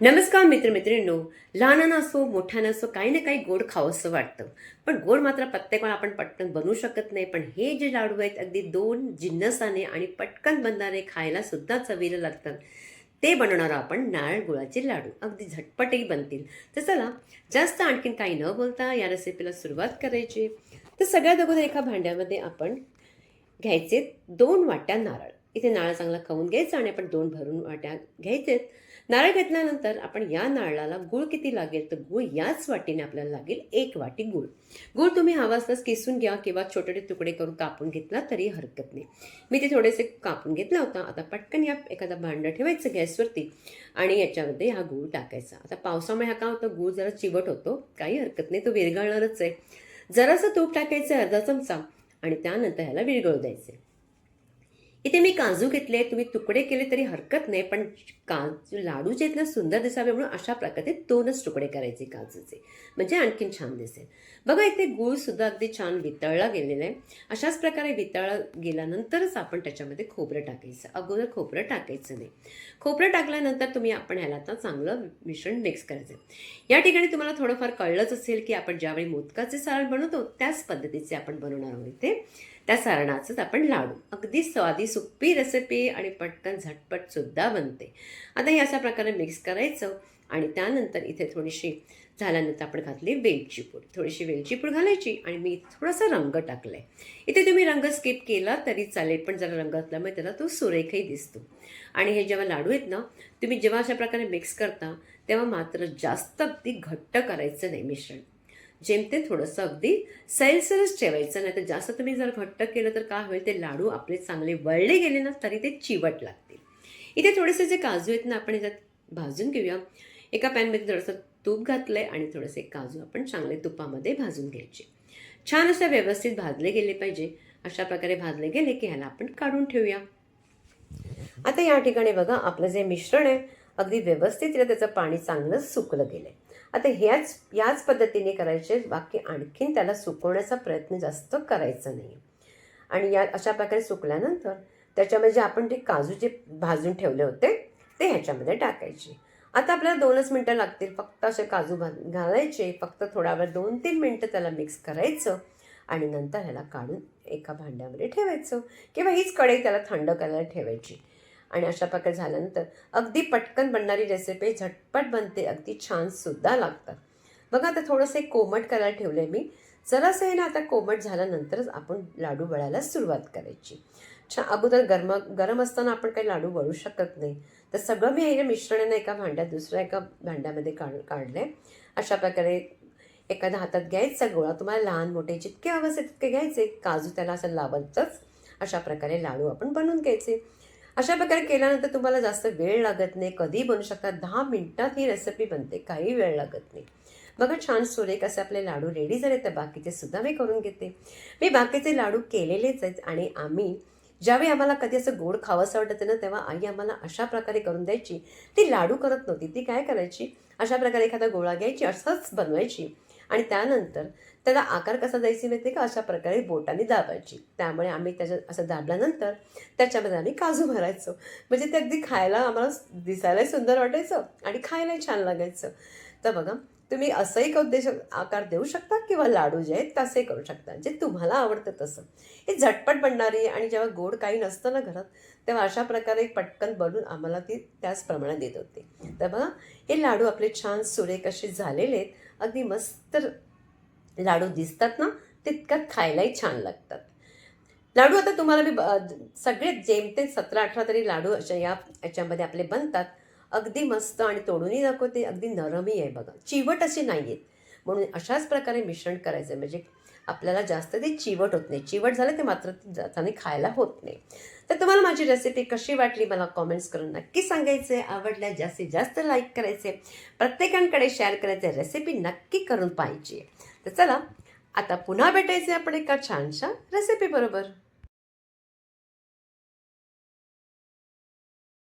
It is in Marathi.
नमस्कार मित्रमित्रिणींनो लहानानं असो मोठ्यानं असो काही ना काही गोड खावंसं वाटतं. पण गोड मात्र प्रत्येकाला आपण पटकन बनवू शकत नाही. पण हे जे लाडू आहेत अगदी दोन जिन्नसाने आणि पटकन बनणारे खायला सुद्धा चवीला लागतात. ते बनवणार आपण नारळ गुळाचे लाडू. अगदी झटपटही बनतील. तर चला जास्त आणखीन काही न बोलता या रेसिपीला सुरुवात करायची. तर सगळ्यात अगोदर एका भांड्यामध्ये आपण घ्यायचे दोन वाट्या नारळ. इथे नारळ चांगला खाऊन घ्यायचा आणि आपण दोन भरून वाट्या घ्यायचे नारळ घेतल्यानंतर आपण या नारळाला गुळ किती लागेल? तर गुळ याच वाटीने आपल्याला लागेल एक वाटी गुळ. गुळ तुम्ही हवा असल्यास किसून घ्या किंवा छोटे छोटे तुकडे करून कापून घेतला तरी हरकत नाही. मी ते थोडेसे कापून घेतला होता. आता पटकन या एखादा भांडं ठेवायचं गॅसवरती आणि याच्यामध्ये हा गूळ टाकायचा. आता पावसामुळे हा काय होतं? गूळ जरा चिवट होतो. काही हरकत नाही. तो विरघळणारच आहे. जरासं तूप टाकायचं अर्धा चमचा आणि त्यानंतर ह्याला विरघळू द्यायचे इथे मी काजू घेतले तुम्ही तुकडे केले तरी हरकत नाही पण काजू लाडू जे आहेत ना सुंदर दिसावे म्हणून अशा प्रकारे दोनच तुकडे करायचे काजूचे. म्हणजे आणखीन छान दिसेल. बघा इथे गूळसुद्धा अगदी छान वितळला गेलेला आहे. अशाच प्रकारे वितळला गेल्यानंतरच आपण त्याच्यामध्ये खोबरं टाकायचं. अगोदर खोबरं टाकायचं नाही. खोबरं टाकल्यानंतर तुम्ही आपण ह्याला आता चांगलं मिश्रण मिक्स करायचं. या ठिकाणी तुम्हाला थोडंफार कळलंच असेल की आपण ज्यावेळी मोदकाचे सारण बनवतो त्याच पद्धतीचे आपण बनवणार आहोत इथे. त्या सारणाचंच आपण लाडू. अगदी स्वादी सुप्पी रेसिपी आणि पटकन झटपटसुद्धा बनते. आता हे अशा प्रकारे मिक्स करायचं आणि त्यानंतर इथे थोडीशी झाल्यानंतर आपण घातली वेलची पूड. थोडीशी वेलची पूड घालायची आणि मी थोडासा रंग टाकला आहे इथे तुम्ही रंग स्किप केला तरी चालेल पण जरा रंग असल्यामुळे त्याला तो सुरेखही दिसतो. आणि हे जेव्हा लाडू आहेत ना तुम्ही जेव्हा अशा प्रकारे मिक्स करता तेव्हा मात्र जास्त अगदी घट्ट करायचं नाही मिश्रण. जेमते थोडंसं अगदी सैलसरच ठेवायचं नाही तर जास्त तुम्ही जर घट्ट केलं तर काय होईल ते लाडू आपले चांगले वळले गेले ना तरी ते चिवट लागतील. इथे थोडेसे जे काजू आहेत ना आपण याच्यात भाजून घेऊया. एका पॅनमध्ये थोडंसं तूप घातलं आहे आणि थोडेसे काजू आपण चांगले तुपामध्ये भाजून घ्यायचे. छान असं व्यवस्थित भाजले गेले पाहिजे. अशा प्रकारे भाजले गेले की ह्याला आपण काढून ठेवूया. आता या ठिकाणी बघा आपलं जे मिश्रण आहे अगदी व्यवस्थित त्याचं पाणी चांगलं सुकलं गेलं आहे आता ह्याच याच पद्धतीने करायचे बाकी आणखीन त्याला सुकवण्याचा प्रयत्न जास्त करायचा नाही आणि या अशा प्रकारे सुकल्यानंतर त्याच्यामध्ये जे आपण ते काजू जे भाजून ठेवले होते ते ह्याच्यामध्ये टाकायचे. आता आपल्याला दोनच मिनटं लागतील. फक्त असे काजू भाज घालायचे. फक्त थोडा वेळ दोन तीन मिनटं त्याला मिक्स करायचं आणि नंतर ह्याला काढून एका भांड्यामध्ये ठेवायचं. किंवा हीच कढई त्याला थंड करायला ठेवायची. आणि अशा प्रकारे झाल्यानंतर अगदी पटकन बनणारी रेसिपी झटपट बनते अगदी छानसुद्धा लागतात. बघा आता थोडंसं एक कोमट करायला ठेवलं आहे मी. जरासं आहे ना आता कोमट झाल्यानंतरच आपण लाडू वळायला सुरुवात करायची. छान अगोदर गरम गरम असताना आपण काही लाडू वळू शकत नाही. तर सगळं मी हे मिश्रणानं एका भांड्यात दुसऱ्या एका भांड्यामध्ये काढ काढलं आहे अशा प्रकारे एखाद्या हातात घ्यायचा गोळा तुम्हाला लहान मोठे जितके हवं असेल तितके घ्यायचे. काजू त्याला असं लावतच अशा प्रकारे लाडू आपण बनवून घ्यायचे. अशा प्रकारे केल्यानंतर तुम्हाला जास्त वेळ लागत नाही कधी बनू शकता. दहा मिनिटात ही रेसिपी बनते काही वेळ लागत नाही. बघा छान सुरेख असे आपले लाडू रेडी झाले तर बाकीचे सुद्धा मी करून घेते. मी बाकीचे लाडू केलेलेच आहेत आणि आम्ही ज्यावेळी आम्हाला कधी असं गोड खावंसं वाटतं ना तेव्हा आई आम्हाला अशा प्रकारे करून द्यायची. ती लाडू करत नव्हती ती काय करायची? अशा प्रकारे एखादा गोळा घ्यायची असंच बनवायची. आणि त्यानंतर त्याला आकार कसा द्यायची माहिती का? अशा प्रकारे बोटाने दाबायची. त्यामुळे आम्ही त्याच्यात असं दाबल्यानंतर त्याच्यामध्ये आम्ही काजू भरायचो. म्हणजे ते अगदी खायला आम्हाला दिसायलाही सुंदर वाटायचं आणि खायलाही छान लागायचं. तर बघा तुम्ही असंही एक उद्देश आकार देऊ शकता किंवा लाडू जे आहेत तसे करू शकता. जे तुम्हाला आवडतं तसं. हे झटपट बनणारी आणि जेव्हा गोड काही नसतं ना घरात तेव्हा अशा प्रकारे पटकन बनून आम्हाला ती त्याच प्रमाणात देत होती. तर बघा. हे लाडू आपले छान सुरेख असे झालेले आहेत. अगदी मस्त लाडू दिसतात ना तितक्यात खायलाही छान लागतात. लाडू आता तुम्हाला मी ब- सगळे जेमते सतरा अठरा तरी लाडू अशा या याच्यामध्ये आपले बनतात. अगदी मस्त आणि तोडूनही दाखवते. अगदी नरमही आहे बघा. चिवट असे नाही आहेत म्हणून अशाच प्रकारे मिश्रण करायचं म्हणजे आपल्याला जास्त ते चिवट होत नाही. चिवट झालं ते मात्र ते जाताना खायला होत नाही. तर तुम्हाला माझी रेसिपी कशी वाटली मला कॉमेंट्स करून नक्की सांगायचे आवडल्या जास्तीत जास्त लाईक करायचे. प्रत्येकांकडे शेअर करायचे. रेसिपी नक्की करून पाहिजे तर चला आता पुन्हा भेटायचे आपण एका छानशा रेसिपी बरोबर.